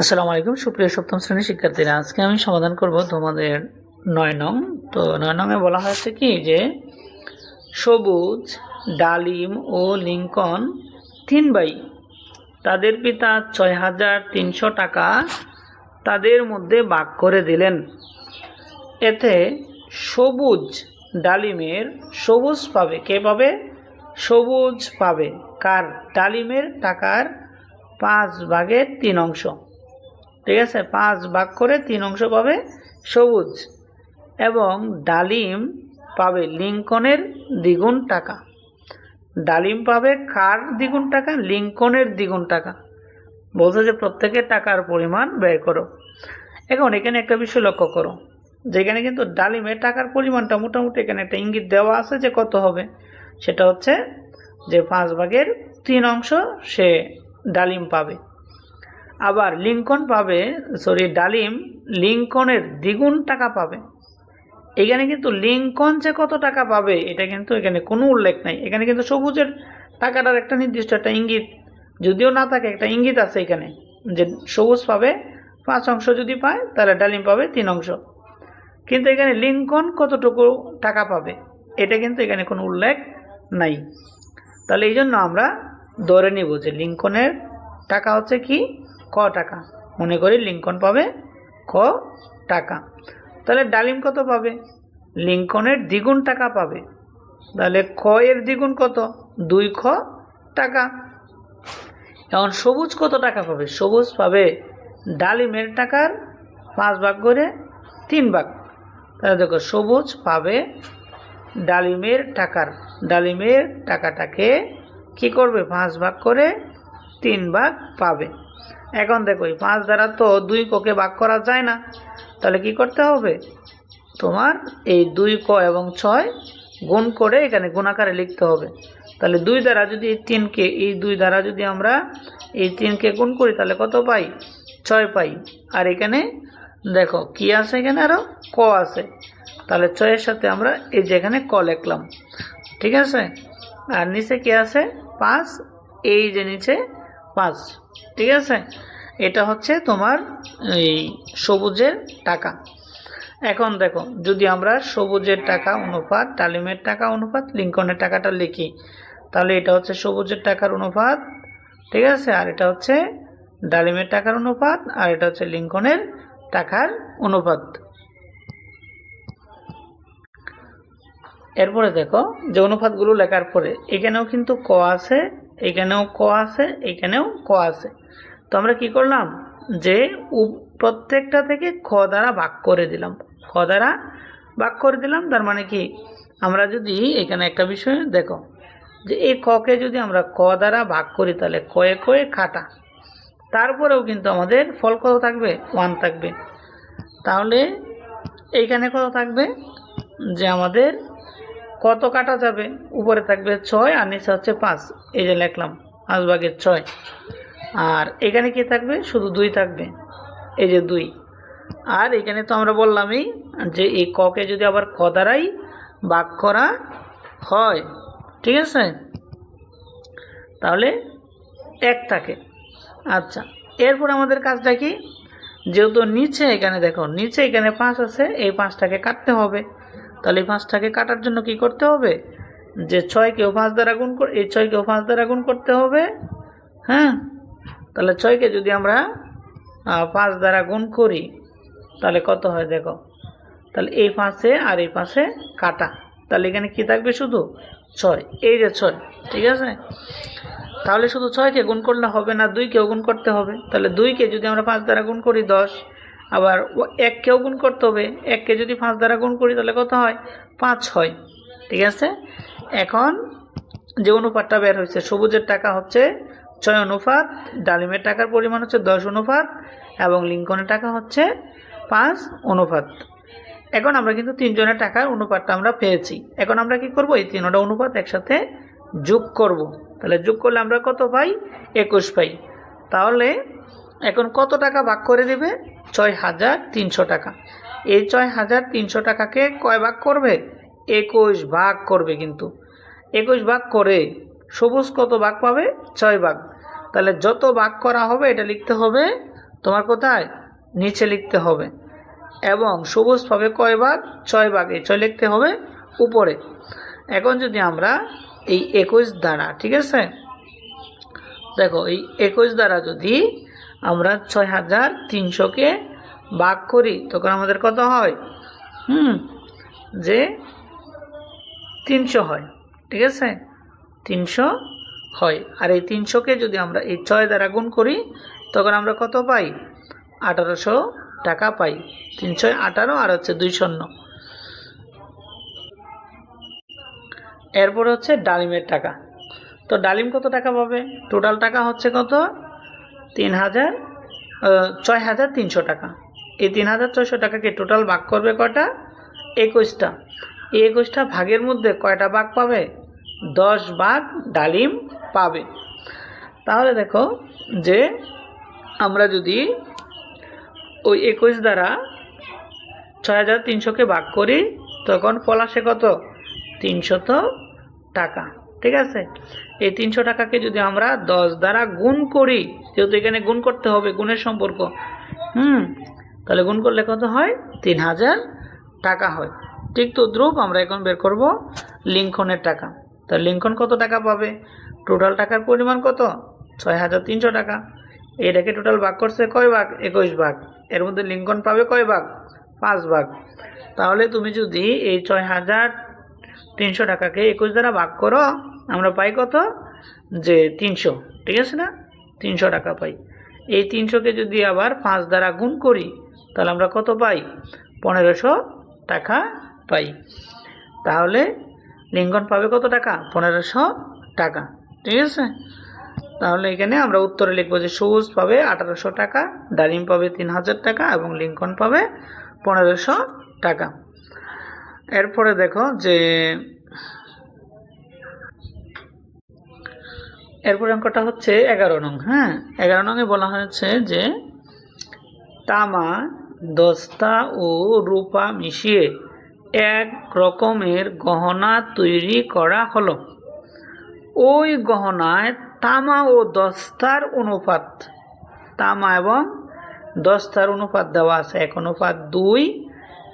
আসসালামু আলাইকুম। সুপ্রিয় সপ্তম শ্রেণির শিক্ষার্থীরা, আজকে আমি সমাধান করব তোমাদের নয় নং। তো নয় নংয়ে বলা হয়েছে কি যে, সবুজ, ডালিম ও লিঙ্কন তিন ভাই তাদের পিতা ছয় হাজার তিনশো টাকা তাদের মধ্যে ভাগ করে দিলেন। এতে সবুজ ডালিমের সবুজ পাবে। কে পাবে? সবুজ পাবে। কার? ডালিমের টাকার পাঁচ ভাগের তিন অংশ। ঠিক আছে? পাঁচ ভাগ করে তিন অংশ পাবে সবুজ এবং ডালিম পাবে লিঙ্কনের দ্বিগুণ টাকা। ডালিম পাবে কার দ্বিগুণ টাকা? লিঙ্কনের দ্বিগুণ টাকা। বলছে যে প্রত্যেকের টাকার পরিমাণ ব্যয় করো। এখন এখানে একটা বিষয় লক্ষ্য করো। যেখানে কিন্তু ডালিমের টাকার পরিমাণটা মোটামুটি এখানে একটা ইঙ্গিত দেওয়া আছে যে কত হবে। সেটা হচ্ছে যে পাঁচ ভাগের তিন অংশ সে ডালিম পাবে। আবার লিঙ্কন পাবে সরি ডালিম লিঙ্কনের দ্বিগুণ টাকা পাবে। এখানে কিন্তু লিঙ্কন যে কত টাকা পাবে, এটা কিন্তু এখানে কোনো উল্লেখ নাই। এখানে কিন্তু সবুজের টাকাটার একটা নির্দিষ্ট একটা ইঙ্গিত, যদিও না থাকে, একটা ইঙ্গিত আছে এখানে, যে সবুজ পাবে, পাঁচ অংশ যদি পায়, তাহলে ডালিম পাবে তিন অংশ। কিন্তু এখানে লিঙ্কন কতটুকু টাকা পাবে, এটা কিন্তু এখানে কোনো উল্লেখ নাই। তাহলে এই জন্য আমরা ধরে নিব যে লিঙ্কনের টাকা হচ্ছে কি? ক টাকা। মনে করি লিঙ্কন পাবে ক টাকা। তাহলে ডালিম কত পাবে? লিঙ্কনের দ্বিগুণ টাকা পাবে। তাহলে ক এর দ্বিগুণ কত? দুই খ টাকা। এখন সবুজ কত টাকা পাবে? সবুজ পাবে ডালিমের টাকার পাঁচ ভাগ করে তিন ভাগ। তাহলে দেখো, সবুজ পাবে ডালিমের টাকার। ডালিমের টাকাটাকে কি করবে? পাঁচ ভাগ করে তিন ভাগ পাবে। এখন দেখো, এই পাঁচ দ্বারা তো দুই ককে ভাগ করা যায় না। তাহলে কি করতে হবে? তোমার এই দুই ক এবং ছয় গুণ করে এখানে গুণাকারে লিখতে হবে। তাহলে দুই দ্বারা যদি এই তিনকে এই দুই দ্বারা যদি আমরা এই তিনকে গুণ করি, তাহলে কত পাই? ছয় পাই। আর এখানে দেখো, কি আছে এখানে আরও ক আছে। তাহলে ছয়ের সাথে আমরা এই যে এখানে ক লিখলাম। ঠিক আছে? আর নিচে কি আছে? পাঁচ। এই যে নিচে পাঁচ। ঠিক আছে? এটা হচ্ছে তোমার এই সবুজের টাকা। এখন দেখো, যদি আমরা সবুজের টাকা অনুপাত ডালিমের টাকা অনুপাত, লিঙ্কনের টাকাটা লিখি, তাহলে এটা হচ্ছে সবুজের টাকার অনুপাত, ঠিক আছে? আর এটা হচ্ছে ডালিমের টাকার অনুপাত, আর এটা হচ্ছে লিঙ্কনের টাকার অনুপাত। এরপরে দেখো, যে অনুপাতগুলো লেখার পরে, এখানেও কিন্তু ক আছে এখানেও ক আছে, এখানেও ক আছে। তো আমরা কি করলাম? যে প্রত্যেকটা থেকে খ দ্বারা ভাগ করে দিলাম। খ দ্বারা ভাগ করে দিলাম, তার মানে কি? আমরা যদি এখানে একটা বিষয়, দেখো, যে এই ককে যদি আমরা ক দ্বারা ভাগ করি, তাহলে কয়ে কয়ে খাটা। তারপরেও কিন্তু আমাদের ফল কত থাকবে? ওয়ান থাকবে। তাহলে এইখানে কত থাকবে? যে আমাদের কত কাটা যাবে? উপরে থাকবে ছয় আর নিচে হচ্ছে পাঁচ। এই যে লিখলাম, পাঁচ ভাগের ছয়। আর এখানে কি থাকবে? শুধু দুই থাকবে। এই যে দুই। আর এখানে তো আমরা বললামই যে এই ককে যদি আবার খ দ্বারাই ভাগ করা হয়, ঠিক আছে? তাহলে এক থাকে। আচ্ছা এরপর আমাদের কাজটা কি? যেহেতু নিচে এখানে দেখো, নিচে এখানে পাঁচ আছে, এই পাঁচটাকে কাটতে হবে। তাহলে পাঁচটাকে কাটার জন্য কি করতে হবে? যে ছয়কেও পাঁচ দ্বারা গুণ করে, এই ছয়কেও পাঁচ দ্বারা গুণ করতে হবে। হ্যাঁ? তাহলে ছয়কে যদি আমরা পাঁচ দ্বারা গুণ করি, তাহলে কত হয় দেখো? তাহলে এই পাশে আর এই পাশে কাটা। তাহলে এখানে কি থাকবে শুধু? ছয়। এই যে ছয়, ঠিক আছে? তাহলে শুধু ছয়কে গুণ করলে হবে না, দুইকেও গুণ করতে হবে। তাহলে দুইকে যদি আমরা পাঁচ দ্বারা গুণ করি, দশ। আবার ও- এককেও গুণ করতে হবে। এককে যদি পাঁচ দ্বারা গুণ করি, তাহলে কত হয়? পাঁচ হয়। ঠিক আছে? এখন যে অনুপাতটা বের হয়েছে, সবুজের টাকা হচ্ছে ছয় অনুপাত, ডালিমের টাকার পরিমাণ হচ্ছে দশ অনুপাত, এবং লিঙ্কনের টাকা হচ্ছে পাঁচ অনুপাত। এখন আমরা কিন্তু তিনজনের টাকার অনুপাতটা আমরা পেয়েছি। এখন আমরা কি করব? এই তিনটা অনুপাত একসাথে যোগ করব। তাহলে যোগ করলে আমরা কত পাই? একুশ পাই। তাহলে এখন কত টাকা ভাগ করে দেবে? ছয় হাজার তিনশো টাকা। এই ছয় হাজার তিনশো টাকাকে কয় ভাগ করবে? একুশ ভাগ করবে কিন্তু। একুশ ভাগ করে সবুজ কত ভাগ পাবে? ছয় ভাগ। তাহলে যত ভাগ করা হবে, এটা লিখতে হবে তোমার কোথায়? নিচে লিখতে হবে। এবং সবুজ পাবে কয় ভাগ? ছয় ভাগ। এই ছয় লিখতে হবে উপরে। এখন যদি আমরা এই একুশ দ্বারা, ঠিক আছে? দেখো, এই একুশ দ্বারা যদি আমরা ছয় হাজার তিনশোকে ভাগ করি, তখন আমাদের কত হয়? হুম, যে তিনশো হয়, ঠিক আছে? তিনশো হয়। আর এই তিনশোকে যদি আমরা এই ছয় দ্বারা গুণ করি, তখন আমরা কত পাই? আঠারোশো টাকা পাই। তিনশো আঠারো আর হচ্ছে দুই শূন্য। এরপর হচ্ছে ডালিমের টাকা। তো ডালিম কত টাকা পাবে? টোটাল টাকা হচ্ছে কত? তিন হাজার ছয় হাজার তিনশো টাকা। এই তিন হাজার ছয়শো টাকাকে টোটাল ভাগ করবে কয়টা? একুশটা। এই একুশটা ভাগের মধ্যে কয়টা ভাগ পাবে? দশ ভাগ ডালিম পাবে। তাহলে দেখো যে আমরা যদি ওই একুশ দ্বারা ছয় হাজার তিনশোকে ভাগ করি, তখন ফল আসে কত? তিনশত টাকা। ঠিক আছে? এই তিনশো টাকাকে যদি আমরা দশ দ্বারা গুণ করি, যেহেতু এখানে গুণ করতে হবে গুণের সম্পর্ক, হুম? তাহলে গুণ করলে কত হয়? তিন হাজার টাকা হয়। ঠিক তো দ্রুপ আমরা এখন বের করব লিঙ্কনের টাকা। তা লিঙ্কন কত টাকা পাবে? টোটাল টাকার পরিমাণ কত? ছয় হাজার তিনশো টাকা। এটাকে টোটাল ভাগ করছে কয় ভাগ? একুশ ভাগ। এর মধ্যে লিঙ্কন পাবে কয় ভাগ? পাঁচ ভাগ। তাহলে তুমি যদি এই ছয় হাজার তিনশো টাকাকে একুশ দ্বারা ভাগ করো আমরা পাই কত? যে তিনশো, ঠিক আছে না? তিনশো টাকা পাই। এই তিনশোকে যদি আবার পাঁচ দ্বারা গুণ করি, তাহলে আমরা কত পাই? পনেরোশো টাকা পাই। তাহলে লিঙ্কন পাবে কত টাকা? পনেরোশো টাকা, ঠিক আছে? তাহলে এখানে আমরা উত্তরে লিখব যে সবুজ পাবে আঠারোশো টাকা, ডালিম পাবে তিন হাজার টাকা এবং লিঙ্কন পাবে পনেরোশো টাকা। এরপরে দেখো যে এরপরে অঙ্কটা হচ্ছে এগারো নং হ্যাঁ? এগারো নংয়ে বলা হয়েছে যে তামা, দস্তা ও রূপা মিশিয়ে এক রকমের গহনা তৈরি করা হলো। ওই গহনায় তামা ও দস্তার অনুপাত, তামা এবং দস্তার অনুপাত দেওয়া আছে, এক অনুপাত দুই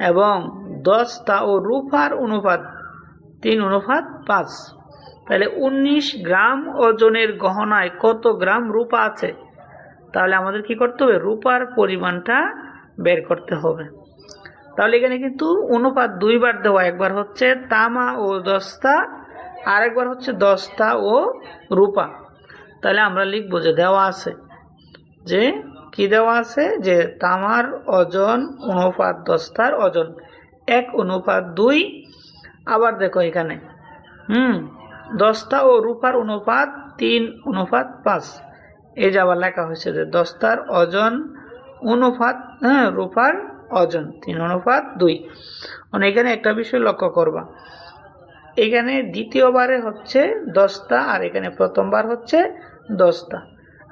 এবং দস্তা ও রূপার অনুপাত তিন অনুপাত পাঁচ। তাহলে উনিশ গ্রাম ওজনের গহনায় কত গ্রাম রূপা আছে? তাহলে আমাদের কি করতে হবে? রূপার পরিমাণটা বের করতে হবে। তাহলে এখানে কিন্তু অনুপাত দুইবার দেওয়া, একবার হচ্ছে তামা ও দস্তা আর একবার হচ্ছে দস্তা ও রূপা। তাহলে আমরা লিখব যে দেওয়া আছে। যে কি দেওয়া আছে? যে তামার ওজন, অনুপাত দস্তার ওজন। এক, অনুপাত দুই। আবার দেখো এখানে। হুম? দস্তা ও রূপার অনুপাত তিন, অনুপাত পাঁচ। এই যে আবার লেখা হয়েছে যে দস্তার ওজন, অনুপাত হ্যাঁ রূপার ওজন, তিন, অনুপাত দুই। মানে এখানে একটা বিষয় লক্ষ্য করবা। এখানে দ্বিতীয়বারে হচ্ছে দশটা আর এখানে প্রথমবার হচ্ছে দশটা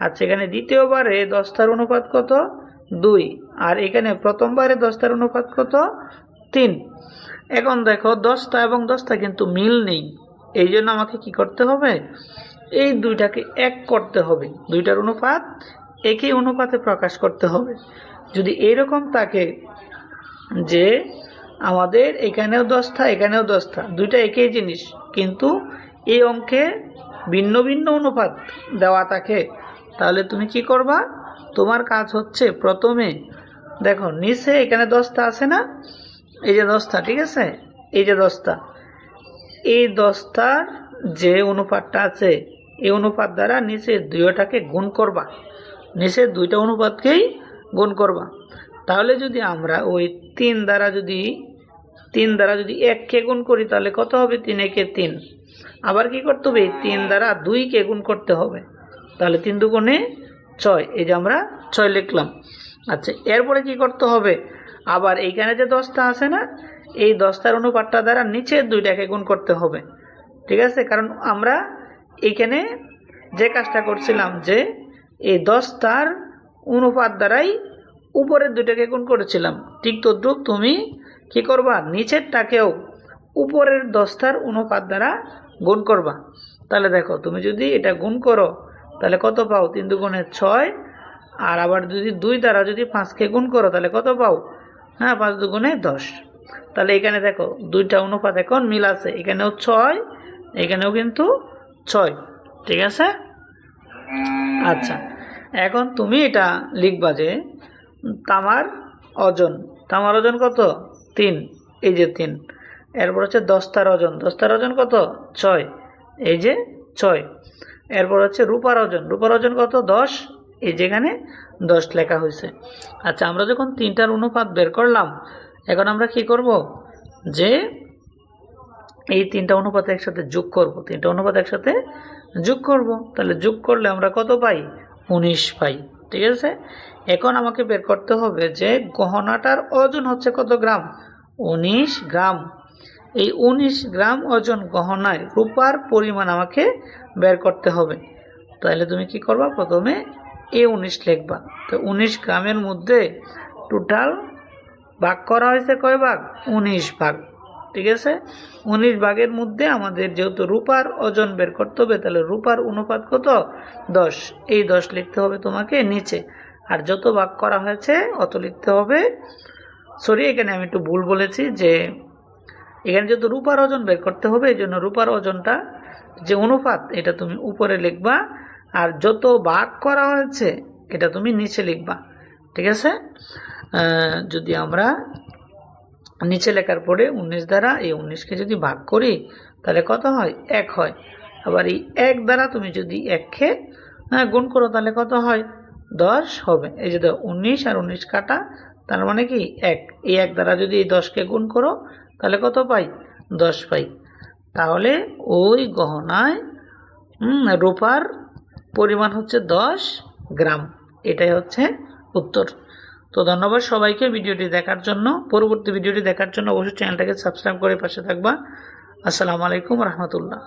আচ্ছা এখানে দ্বিতীয়বারে দশটার অনুপাত কত? দুই। আর এখানে প্রথমবারে দশটার অনুপাত কত? তিন। এখন দেখো দশটা এবং দশটা কিন্তু মিল নেই। এই জন্য আমাকে কি করতে হবে? এই দুইটাকে এক করতে হবে। দুইটার অনুপাত একই অনুপাতে প্রকাশ করতে হবে। যদি এরকম থাকে যে আমাদের এখানেও দশটা এখানেও দশটা, দুইটা একই জিনিস, কিন্তু এই অঙ্কে ভিন্ন ভিন্ন অনুপাত দেওয়া থাকে, তাহলে তুমি কি করবা? তোমার কাজ হচ্ছে প্রথমে, দেখো, নিচে এখানে দশটা আছে না? এই যে দশটা, ঠিক আছে? এই যে দশটা এই দশটার যে অনুপাতটা আছে, এই অনুপাত দ্বারা নিচে দুইটাকে গুণ করবা। নিচের দুইটা অনুপাতকেই গুণ করবা। তাহলে যদি আমরা ওই তিন দ্বারা যদি, তিন দ্বারা যদি এককে গুণ করি, তাহলে কত হবে? তিন একে তিন। আবার কি করতে হবে? তিন দ্বারা দুইকে গুণ করতে হবে। তাহলে তিন দুগুণে ছয়, এই যে আমরা ছয় লিখলাম। আচ্ছা এরপরে কি করতে হবে? আবার এইখানে যে দশটা আছে না এই দশটার অনুপাতটা দ্বারা নিচের দুইটাকে গুণ করতে হবে। ঠিক আছে? কারণ আমরা এইখানে যে কাজটা করছিলাম যে এই দশটার অনুপাত দ্বারাই উপরের দুইটাকে গুণ করেছিলাম। ঠিক তদ্রুপ তুমি কি করবা? নিচেরটাকেও উপরের দশটার অনুপাত দ্বারা গুণ করবা। তাহলে দেখো, তুমি যদি এটা গুণ করো, তাহলে কত পাও? তিন দুগুণে ছয়। আর আবার যদি দুই দ্বারা যদি পাঁচকে গুণ করো, তাহলে কত পাও? হ্যাঁ পাঁচ দুগুণে দশ। তাহলে এখানে দেখো, দুইটা অনুপাত এখন মিল আছে। এখানেও ছয়, এখানেও কিন্তু ছয়। ঠিক আছে? আচ্ছা এখন তুমি এটা লিখবা যে তামার ওজন। তামার ওজন কত? তিন। এই যে তিন। এরপর হচ্ছে দস্তার ওজন। দস্তার ওজন কত? ছয়। এই যে ছয়। এরপর হচ্ছে রূপার ওজন। রূপার ওজন কত? দশ। এই যেখানে দশ লেখা হয়েছে। আচ্ছা আমরা যখন তিনটার অনুপাত বের করলাম এখন আমরা কি করব? যে এই তিনটা অনুপাত একসাথে যোগ করব। তিনটা অনুপাত একসাথে যোগ করব। তাহলে যোগ করলে আমরা কত পাই? উনিশ পাই। ঠিক আছে? এখন আমাকে বের করতে হবে যে গহনাটার ওজন হচ্ছে কত গ্রাম? উনিশ গ্রাম। এই উনিশ গ্রাম ওজন গহনায় রূপার পরিমাণ আমাকে বের করতে হবে। তাহলে তুমি কি করবা? প্রথমে এ উনিশ লিখবা। তো উনিশ গ্রামের মধ্যে টোটাল ভাগ করা হয়েছে কয় ভাগ? উনিশ ভাগ। ঠিক আছে? উনিশ ভাগের মধ্যে আমাদের যেহেতু রূপার ওজন বের করতে হবে, তাহলে রূপার অনুপাত কত? দশ। এই দশ লিখতে হবে তোমাকে নিচে। আর যত ভাগ করা হয়েছে, অত লিখতে হবে। সরি এখানে আমি একটু ভুল বলেছি যে এখানে যেহেতু রূপার ওজন বের করতে হবে, এই জন্য রূপার ওজনটা যে অনুপাত, এটা তুমি উপরে লিখবা। আর যত ভাগ করা হয়েছে, এটা তুমি নিচে লিখবা। ঠিক আছে? যদি আমরা নিচে লেখার পরে উনিশ দ্বারা এই উনিশকে যদি ভাগ করি তাহলে কত হয়? এক হয়। আবার এই এক দ্বারা তুমি যদি এককে হ্যাঁ, গুণ করো তাহলে কত হয়? দশ হবে। এই যে উনিশ আর উনিশ কাটা তার মানে কি? এক। এই এক দ্বারা যদি এই দশকে গুণ করো তাহলে কত পাই? দশ পাই। তাহলে ওই গহনায় রূপার পরিমাণ হচ্ছে দশ গ্রাম। এটাই হচ্ছে উত্তর। তো ধন্যবাদ সবাইকে ভিডিওটি দেখার জন্য। পরবর্তী ভিডিওটি দেখার জন্য অবশ্যই চ্যানেলটাকে সাবস্ক্রাইব করে পাশে থাকবা। আসসালামু আলাইকুম রহমতুল্লাহ।